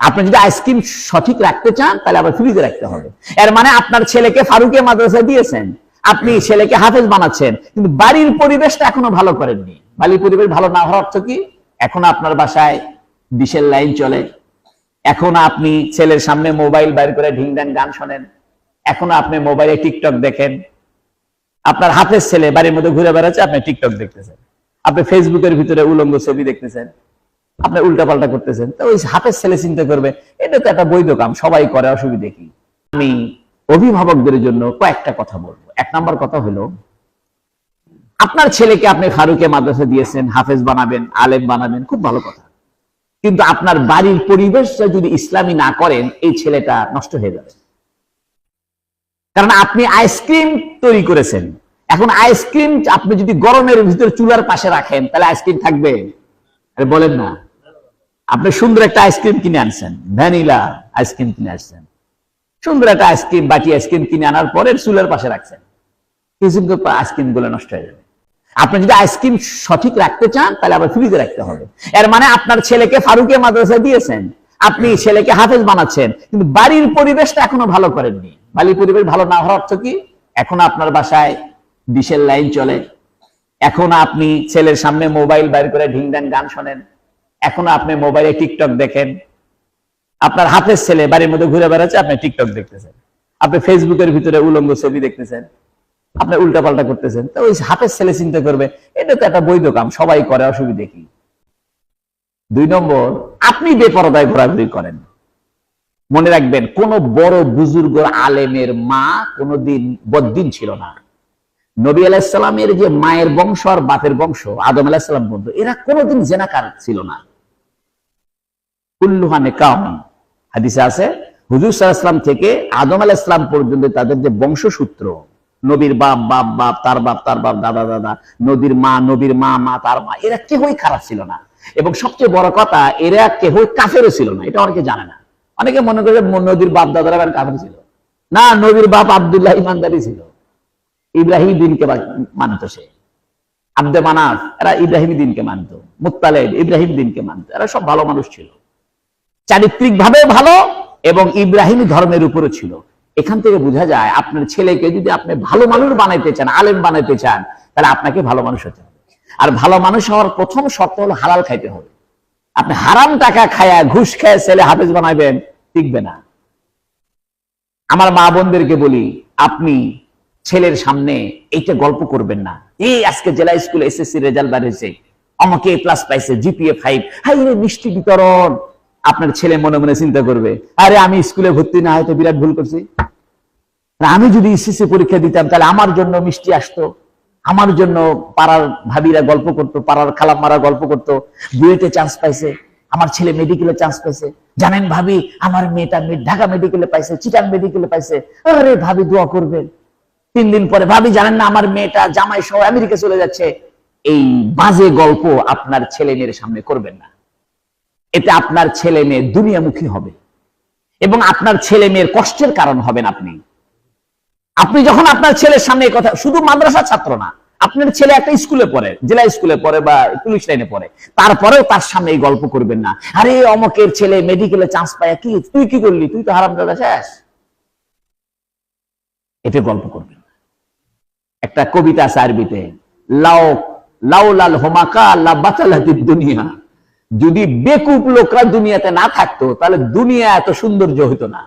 আপনি যদি আইসক্রিম সঠিক রাখতে চান, তাহলে আবার ফ্রিজে রাখতে হবে। এর মানে আপনার ছেলেকে ফারুকে মাদ্রাসা দিয়েছেন, আপনি ছেলেকে হাফেজ বানাচ্ছেন, কিন্তু বাড়ির পরিবেশটা এখনও ভালো করেননি। বাড়ির পরিবেশ ভালো না হওয়ার অর্থ কি? এখন আপনার বাসায় ডিশের লাইন চলে, এখন আপনি ছেলের সামনে মোবাইল বাইর করে ঢিং ঢিংডাং গান শোনেন, এখনও আপনি মোবাইলে টিকটক দেখেন। আপনার হাফেজ ছেলে বাড়ির মধ্যে ঘুরে বেড়াচ্ছে, আপনি টিকটক দেখতেছেন। আপনি ফেসবুকের ভিতরে উলঙ্গ ছবি দেখতেছেন। আপনি উল্টাপাল্টা করতেছেন। তো ওই হাফেজ ছেলে চিন্তা করবে, এটা তো একটা বৈধ কাম, সবাই করে, অসুবিধে কি? আমি অভিভাবকদের জন্য কয়েকটা কথা বলব। এক নম্বর কথা হলো, আপনার ছেলেকে আপনি ফারুকে মাদ্রাসা দিয়েছেন, হাফেজ বানাবেন, আলেম বানাবেন, খুব ভালো কথা। কিন্তু আপনার বাড়ির পরিবেশটা যদি ইসলামী না করেন, এই ছেলেটা নষ্ট হয়ে যাবে। কারণ আপনি আইসক্রিম তৈরি করেছেন। এখন আইসক্রিম আপনি যদি গরমের ভিতরে চুলার পাশে রাখেন, তাহলে আইসক্রিম থাকবে? বলেন না। আপনি সুন্দর একটা আইসক্রিম কিনে আনছেন, ভ্যানিলা আইসক্রিম কিনে আসছেন সুন্দর একটা আইসক্রিম বাটি আইসক্রিম কিনে আনার পরে চুলার পাশে রাখছেন। পর আইসক্রিমগুলো নষ্ট হয়ে যাবে। আপনি যদি আইসক্রিম সঠিক রাখতে চান, তাহলে আবার ফ্রিজে রাখতে হবে। এর মানে আপনার ছেলেকে ফারুকে মাদ্রাসা দিয়েছেন, আপনি ছেলেকে হাফেজ বানাচ্ছেন, কিন্তু বাড়ির পরিবেশটা এখনও ভালো করেননি। বাড়ির পরিবেশ ভালো না হওয়ার অর্থ কি? এখন আপনার বাসায় ডিশের লাইন চলে। এখন আপনি ছেলের সামনে মোবাইল বাইর করে ঢিংডাং গান শোনেন। এখন আপনি মোবাইলে টিকটক দেখেন। আপনার হাফেজ ছেলে বাড়ির মধ্যে ঘুরে বেড়াচ্ছে, আপনি টিকটক দেখতেছেন। আপনি ফেসবুকের ভিতরে উলঙ্গ ছবি দেখতেছেন। আপনি উল্টাপাল্টা করতেছেন। তো ওই হাফেজ ছেলে চিন্তা করবে, এটা তো একটা বৈধ কাম, সবাই করে, অসুবিধে কি? দুই নম্বর, আপনি বেপরদায় ঘোরাঘুরি করেন। মনে রাখবেন, কোন বড় বুজুর্গ আলেমের মা কোনদিন বদ্দিন ছিল না। নবী আলাইসালামের যে মায়ের বংশ আর বাপের বংশ, আদম আলাহিসাল্লাম বন্ধু, এরা কোনোদিন জেনাকার ছিল না। কুল্লুহানে কাম হাদিসে আছে, হুজুর সাল্লাম থেকে আদম ইসলাম পর্যন্ত তাদের যে বংশসূত্র, নবীর বাপ বাপ বাপ, তার বাপ তার বাপ, দাদা দাদা, নদীর মা, নবীর মা মা, তার মা, এরা কেহই খারাপ ছিল না। এবং সবচেয়ে বড় কথা, এরা কেহই কাফেরও ছিল না, এটা অনেকে জানে না। অনেকে মনে করে নদীর বাপ, দাদারা কাফের ছিল। না, নবীর বাপ আবদুল্লাহ ইমানদারি ছিল। ইব্রাহিম দিনকে মানত সে। আব্দে মানাফ এরা ইব্রাহিম দিনকে মানত। মুক্তালেব ইব্রাহিম দিনকে মানত। এরা সব ভালো মানুষ ছিল। চারিত্রিক ভাবে ভালো এবং ইব্রাহিম ধর্মের উপরও ছিল। এখান থেকে বোঝা যায় আপনার ছেলেকে যদি আপনি ভালো মানুষ বানাইতে চান, আলেম বানাইতে চান, তাহলে আপনাকে ভালো মানুষ হতে হবে। আর ভালো মানুষ হওয়ার প্রথম শর্ত হলো হালাল খাইতে হবে। আপনি হারাম টাকা খায়া ঘুষ খায় ছেলে হাফেজ বানাইবেন, টিকবে না। আমার মা বোনদেরকে বলি, আপনি ছেলের সামনে এইটা গল্প করবেন না। এই আজকে জেলা স্কুল এসএসসি রেজাল্ট বেরিয়েছে আমাকে এ প্লাস পাইছে, জিপিএ ফাইভ। হাই রে, মিষ্টি বিতরণ। আপনার ছেলে মনে মনে চিন্তা করবে, আরে আমি স্কুলে ভর্তি না হয়তো বিরাট ভুল করছি। আমি যদি এসএসসি পরীক্ষা দিতাম, তাহলে আমার জন্য মিষ্টি আসতো, আমার জন্য পাড়ার ভাবিরা গল্প করতো, পাড়ার খালাম্মারা গল্প করতো বুয়েটে চান্স পাইছে, আমার ছেলে মেডিকেলে চান্স পাইছে। জানেন ভাবি, আমার মেয়েটা ঢাকা মেডিকেলে পাইছে, চিটাং মেডিকেলে পাইছে। আরে ভাবি দোয়া করবেন। তিন দিন পরে, ভাবি জানেন না, আমার মেয়েটা জামাই সহ আমেরিকা চলে যাচ্ছে। এই বাজে গল্প আপনার ছেলে মেয়ের সামনে করবেন না। এতে আপনার ছেলে মেয়ে দুনিয়ামুখী হবে। এবং আপনার ছেলে মেয়ের কষ্টের কারণ হবেন আপনি। আপনি যখন আপনার ছেলের সামনে এই কথা শুধু মাদ্রাসা ছাত্র না, আপনার ছেলে একটা স্কুলে পড়ে, জেলা স্কুলে পড়ে বা পুলিশ লাইনে পড়ে। তারপরেও তার সামনে এই গল্প করবেন না। আরে, অমকের ছেলে মেডিকেলে চান্স পায়, কি তুই কি করলি? তুই তো হারাম দাদা, শেষ। এটা গল্প করবেন না। একটা কবিতা আছে আরবিতে, লাও লাল হোমাকা আল্লাহ বাতালাতি দুনিয়া। যদি বেকুব লোকরা দুনিয়াতে না থাকতো, তাহলে দুনিয়া এত সৌন্দর্য হতো না।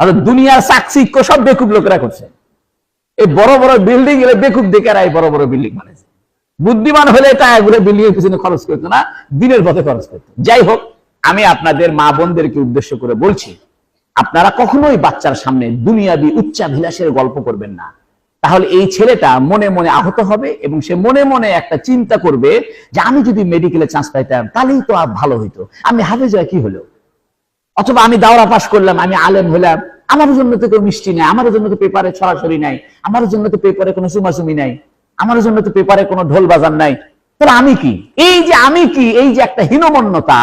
আর দুনিয়ার চাকচিক্য সব বেকুব লোকরা করছে। এই বড় বড় বিল্ডিং এলে বেকুব দেখে এই বড় বড় বিল্ডিং বানাইছে। বুদ্ধিমান হলে টাকাগুলো বিল্ডিং এর পিছনে খরচ করতো না, দিনের পথে খরচ করতো। যাই হোক, আমি আপনাদের মা বোনদেরকে উদ্দেশ্য করে বলছি, আপনারা কখনোই বাচ্চার সামনে দুনিয়াবি উচ্চাভিলাষের গল্প করবেন না। তাহলে এই ছেলেটা মনে মনে আহত হবে এবং সে মনে মনে একটা চিন্তা করবে যে আমি যদি মেডিকেলে চান্স পাইতাম, তাহলেই তো আর ভালো হইতো। আমি হাফেজ হয় কি হলো? অথবা আমি দাওরা পাশ করলাম, আমি আলেম হলাম। আমার জন্য তো কেউ মিষ্টি নাই, আমার জন্য তো পেপারে ছড়াছড়ি নাই, আমার জন্য তো পেপারে কোনো সুমাসুমি নাই, আমার জন্য তো পেপারে কোনো ঢোল বাজার নাই। তাহলে আমি কি? এই যে আমি কি? এই যে একটা হীনমন্যতা,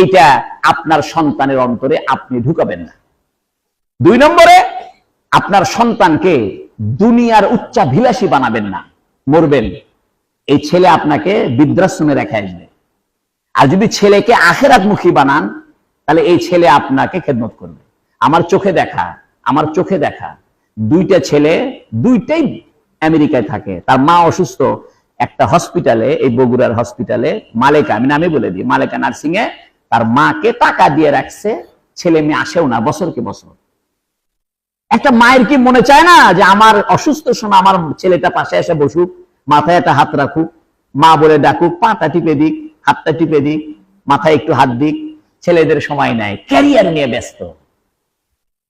এইটা আপনার সন্তানের অন্তরে আপনি ঢুকাবেন না। দুই নম্বরে, আপনার সন্তানকে দুনিয়ার উচ্চাভিলাষী বানাবেন না। মরবেন। এই ছেলে আপনাকে বৃদ্ধাশ্রমে রেখে আসবে। আর যদি ছেলেকে আখেরাত মুখী বানান, তাহলে এই ছেলে আপনাকে খেদমত করবে। আমার চোখে দেখা, আমার চোখে দেখা। দুইটা ছেলে দুইটাই আমেরিকায় থাকে। তার মা অসুস্থ। একটা হসপিটালে, এই বগুড়ার হসপিটালে, মালেকা, আমি নামে বলে দিই, মালেকা নার্সিং এ তার মাকে টাকা দিয়ে রাখছে। ছেলে মেয়ে আসেও না, বছরকে বছর। একটা মায়ের কি মনে চায় না যে আমার অসুস্থ সময় আমার ছেলেটা পাশে এসে বসুক, মাথায় একটা হাত রাখুক, মা বলে ডাকুক, পাটা টিপে দিক, হাতটা টিপে দিক, মাথায় একটু হাত দিক, ছেলেদের সময় নাই, ক্যারিয়ার নিয়ে ব্যস্ত।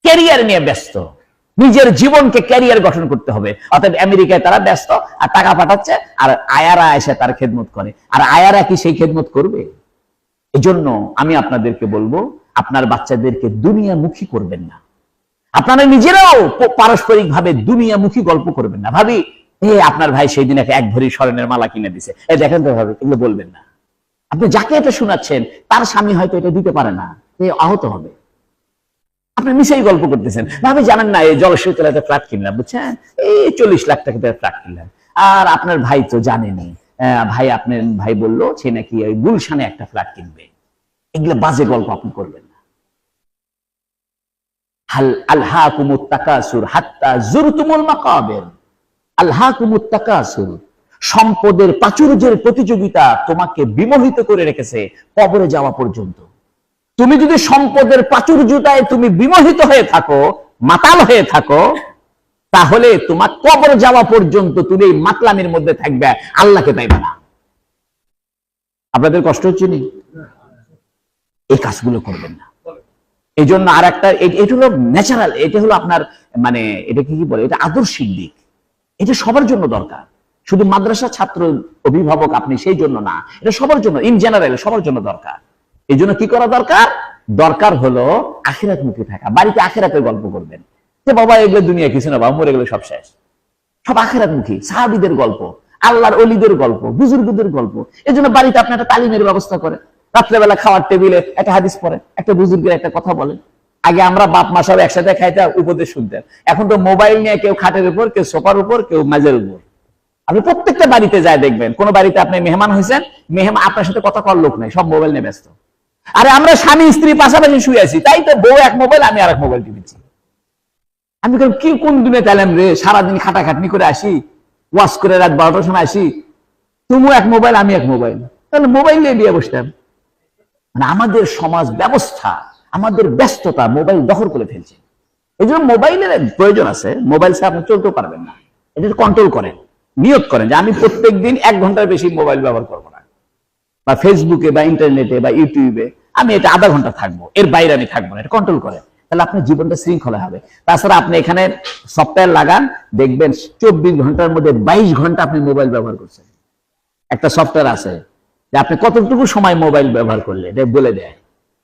ক্যারিয়ার নিয়ে ব্যস্ত। নিজের জীবনকে ক্যারিয়ার গঠন করতে হবে। অর্থাৎ আমেরিকায় তারা ব্যস্ত, আর টাকা পাঠাচ্ছে, আর আয়ারা এসে তার খেদমত করে। আর আয়ারা কি সেই খেদমত করবে? এজন্য আমি আপনাদেরকে বলব, আপনার বাচ্চাদেরকে দুনিয়ামুখী করবেন না। আপনারা নিজেরাও পারস্পরিক ভাবে দুনিয়ামুখী গল্প করবেন না। ভাবি, এ আপনার ভাই সেই দিন এক ভরি স্বর্ণের মালা কিনে দিছে। এ দেখেন তো ভাবে, এগুলো বলবেন না। আপনি যাকে এটা শোনাচ্ছেন, তার স্বামী হয়তো এটা দিতে পারে না। সে আহত হবে। আপনি মিশাই গল্প করতেছেন। ভাবি, জানেন না, এই জলশ্রী তলা একটা ফ্ল্যাট কিনলাম, বুঝছেন? এই চল্লিশ লাখ টাকা দিয়ে ফ্ল্যাট কিনলাম। আর আপনার ভাই তো জানেনি। ভাই, আপনার ভাই বলল সে নাকি ওই গুলশানে একটা ফ্ল্যাট কিনবে। এগুলো বাজে গল্প আপনি করবেন হাল আল্লাহ কুমুত্তাকাসুর হাত্তা জুরতুমুল মাকাবের। আল্লাহ কুমুত্তাকাসুর সম্পদের প্রাচুর্যের প্রতিযোগিতা তোমাকে বিমোহিত করে রেখেছে কবরে যাওয়া পর্যন্ত। তুমি যদি সম্পদের প্রাচুর্যতায় তুমি বিমোহিত হয়ে থাকো, মাতাল হয়ে থাকো, তাহলে তোমার কবর যাওয়া পর্যন্ত তুমি এই মাতলামির মধ্যে থাকবে, আল্লাহকে পাইবে না। আপনাদের কষ্ট হচ্ছে নি? এই কাজগুলো করবেন না। এই জন্য আর একটা এটা হলো ন্যাচারাল এটা হলো আপনার মানে এটা কি বলে, এটা আদর্শিক দিক। এটা সবার জন্য দরকার। শুধু মাদ্রাসা ছাত্র অভিভাবক আপনি সেই জন্য না, এটা সবার জন্য ইন জেনারেল সবার জন্য দরকার। এই জন্য কি করা দরকার? দরকার হলো আখিরাত মুখে থাকা। বাড়িতে আখিরাতের গল্প করবেন। যে বাবা, এগুলো দুনিয়া কিছু না, বাবা, মরে গেলে সব শেষ। সব আখেরাত মুখী, সাহাবিদের গল্প, আল্লাহর অলিদের গল্প, বুজুর্গদের গল্প। এই জন্য বাড়িতে আপনি একটা তালিমের ব্যবস্থা করেন। রাত্রেবেলা খাওয়ার টেবিলে একটা হাদিস পড়েন, একটা বুজুর্গের একটা কথা বলেন। আগে আমরা বাপ মা সব একসাথে খাইতে উপদেশ শুনতেন। এখন তো মোবাইল নিয়ে কেউ খাটের উপর, কেউ সোফার উপর, কেউ মেজের উপর। আপনি প্রত্যেকটা বাড়িতে যায় দেখবেন, কোন বাড়িতে আপনি মেহমান হয়েছেন, মেহমান আপনার সাথে কথা কর লোক নাই, সব মোবাইল নিয়ে ব্যস্ত। আরে আমরা স্বামী, স্ত্রী পাশাপাশি শুয়ে আছি, তাই তো বউ এক মোবাইল, আমি আর এক মোবাইল টিপিছি আমি কি কোন দিনে তাইলাম রে? সারাদিন খাটাখাটনি করে আসি, ওয়াশ করে রাত বারোটার সময় আসি, তুমিও এক মোবাইল আমি এক মোবাইল। তাহলে মোবাইল নিয়ে বিয়ে বসতাম। মানে আমাদের সমাজ ব্যবস্থা, আমাদের ব্যস্ততা মোবাইল দখল করে ফেলছে। এই জন্য মোবাইলের প্রয়োজন আছে, মোবাইল ছাড়া আপনি চলতেও পারবেন না। এটা কন্ট্রোল করেন নিয়োগ করেন যে আমি প্রত্যেক দিন এক ঘণ্টার বেশি মোবাইল ব্যবহার করব না। বা ফেসবুকে বা ইন্টারনেটে বা ইউটিউবে আমি এটা আধা ঘণ্টা থাকব, এর বাইরে আমি থাকব না, এটা কন্ট্রোল করেন। তাহলে আপনার জীবনটা শৃঙ্খলা হবে। তাছাড়া আপনি এখানে সফটওয়্যার লাগান, দেখবেন চব্বিশ ঘণ্টার মধ্যে বাইশ ঘণ্টা আপনি মোবাইল ব্যবহার করছেন। একটা সফটওয়্যার আছে যে আপনি কতটুকু সময় মোবাইল ব্যবহার করলে এটা বলে দেয়।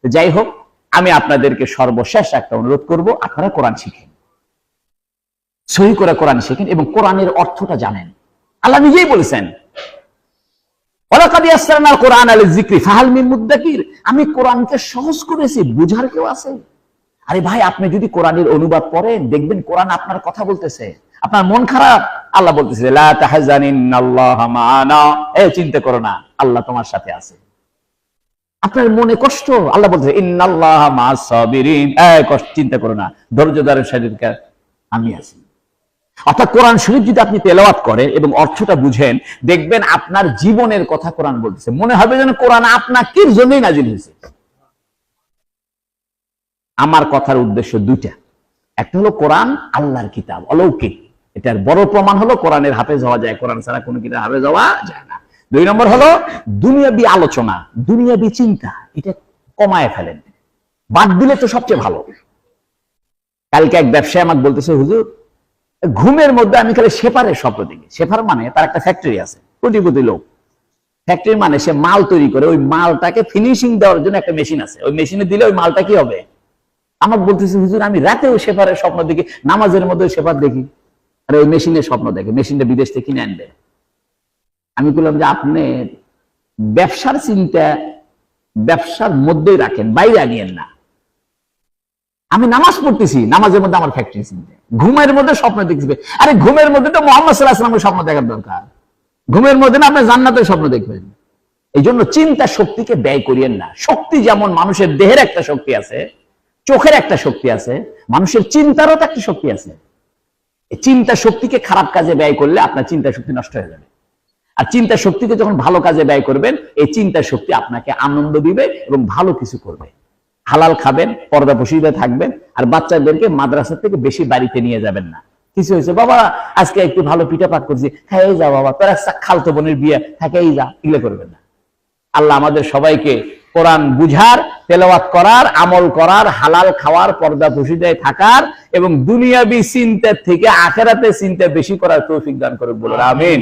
যাই হোক, আমি আপনাদেরকে সর্বশেষ একটা অনুরোধ করব, আপনারা কোরআন শিখেন। সহি করে কোরআন শিখেন এবং কোরআনের অর্থটা জানেন। আল্লাহ নিজেই বলেছেন কোরআন আমি কোরআনকে সহজ করেছি, বুঝার কেউ আছে? আরে ভাই, আপনি যদি কোরআনের অনুবাদ পড়েন, দেখবেন কোরআন আপনার কথা বলতেছে। আপনার মন খারাপ। আল্লাহ বলতেছে চিন্তা করো না। আল্লাহ তোমার সাথে আছে। আপনার মনে কষ্ট? আল্লাহ বলতেছে ইন্নাল্লাহ মা'আস সাবিরিন। কষ্ট, চিন্তা করো না। ধৈর্যধারণ শরীরকে আমি আছি। অর্থাৎ কোরআন শরীফ যদি আপনি তেলাওয়াত করেন এবং অর্থটা বুঝেন, দেখবেন আপনার জীবনের কথা কোরআন বলতেছে। মনে হবে যেন কোরআন আপনার জন্যই নাজিল হয়েছে। আমার কথার উদ্দেশ্য দুইটা। একটা হলো কোরআন আল্লাহর কিতাব, অলৌকিক। এটার বড় প্রমাণ হলো কোরআনের হাফেজ হওয়া যায়, কোরআন ছাড়া কোনো কিতাব হাফেজ হওয়া যায় না। দুই নম্বর হলো দুনিয়াবি আলোচনা, দুনিয়াবি চিন্তা, এটা কমায় ফেলেন। বাদ দিলে তো সবচেয়ে ভালো। কালকে এক ব্যবসায়ী আমাকে বলতেছে, হুজুর, ঘুমের মধ্যে আমি খালি সেপারের স্বপ্ন দেখি। সেপার মানে তার একটা ফ্যাক্টরি আছে, কোটিপতি লোক। ফ্যাক্টরি মানে সে মাল তৈরি করে, ওই মালটাকে ফিনিশিং দেওয়ার জন্য একটা মেশিন আছে। ওই মেশিনে দিলে ওই মালটা কি হবে? আমাকে বলতেছে, হুজুর, আমি রাতেও সেপারের স্বপ্ন দেখি, নামাজের মধ্যে সেপার দেখি। আর, ওই মেশিনের স্বপ্ন দেখে মেশিনটা বিদেশ থেকে কিনে আনবে। আমি বললাম যে আপনি ব্যবসার চিন্তা, ব্যবসার মধ্যেই রাখেন, বাইরে আনিয়েন না। আমি নামাজ পড়তেছি, নামাজের মধ্যে আমার ফ্যাক্টরি চিন্তা ঘুমের মধ্যে স্বপ্ন দেখতেছি আরে ঘুমের মধ্যে তো মোহাম্মদ সাল্লাহ স্বপ্ন দেখার দরকার। ঘুমের মধ্যে না আপনি জান্নাতের স্বপ্ন দেখবেন। এই জন্য চিন্তা শক্তিকে ব্যয় করিয়েন না। শক্তি যেমন মানুষের দেহের একটা শক্তি আছে, চোখের একটা শক্তি আছে, মানুষের চিন্তারও তো একটা শক্তি আছে। চিন্তা শক্তিকে খারাপ কাজে ব্যয় করলে আপনার চিন্তা শক্তি নষ্ট হয়ে যাবে। আর চিন্তা শক্তিকে যখন ভালো কাজে ব্যয় করবেন, এই চিন্তা শক্তি আপনাকে আনন্দ দিবে এবং ভালো কিছু করবে। হালাল খাবেন, পর্দা পশিদে থাকবেন, আর বাচ্চাদেরকে মাদ্রাসা থেকে বেশি বাড়িতে নিয়ে যাবেন না। কিছু হয়েছে, বাবা, আজকে একটু ভালো পিঠা পাক করছি। হ্যাঁ এই যা বাবা, তোর একটা খালতো বোনের বিয়ে। থাকে, এই যা, এগুলো করবেন না। আল্লাহ আমাদের সবাইকে কোরআন বুঝার, তেলাওয়াত করার, আমল করার, হালাল খাওয়ার, পর্দা পশিদায় থাকার এবং দুনিয়াবি চিন্তার থেকে আখেরাতে চিন্তা বেশি করার তৌফিক দান করে বলে আমিন।